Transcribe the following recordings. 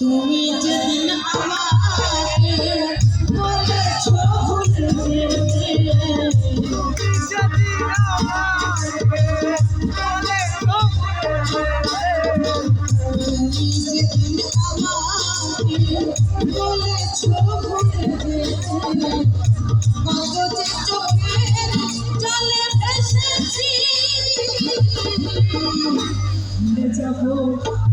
তুমি যেদিন আমাকে বলেছ ভুলে যেতে তুমি যেদিন আমাকে বলেছ ভুলে কাগজে চোখের জলে ভেসেছি ভুলে যাব।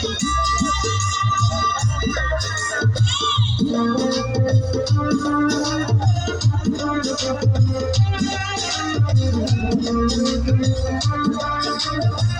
ভুলে যাব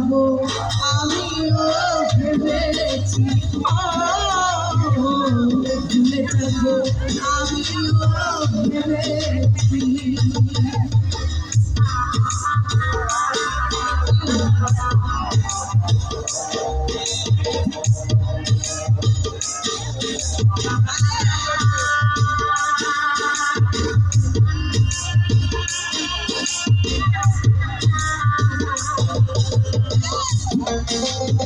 যাব আমিও ভেবেছি ভুলে যাব আমিও ভেবেছি তুমি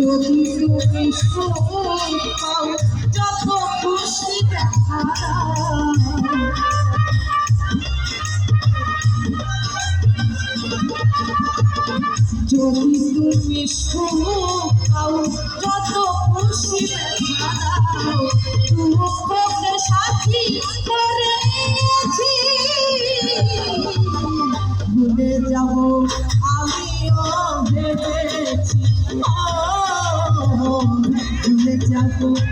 যদি তুমি পাও যত খুশি দেখা যদি তুমি পাও যত খুশি দেখা দুঃখকে সাথী করে যাব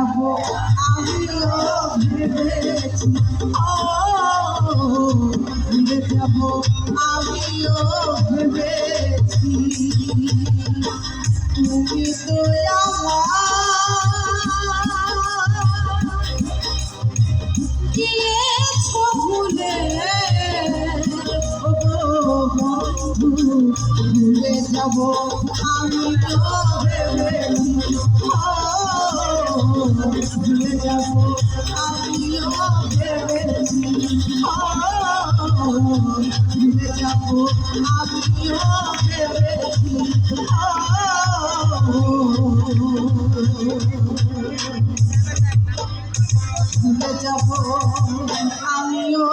যাব আমিও ভেবেছি ভুলে যাব আমিও ভেবেছি তুমি তো গিয়েছো ভুলে ভুলে যাব আমি তো ভেবেছি। ও ভুলে যাব আমিও ভেবেছি ভুলে যাব আমিও ভেবেছি ভুলে যাব আমিও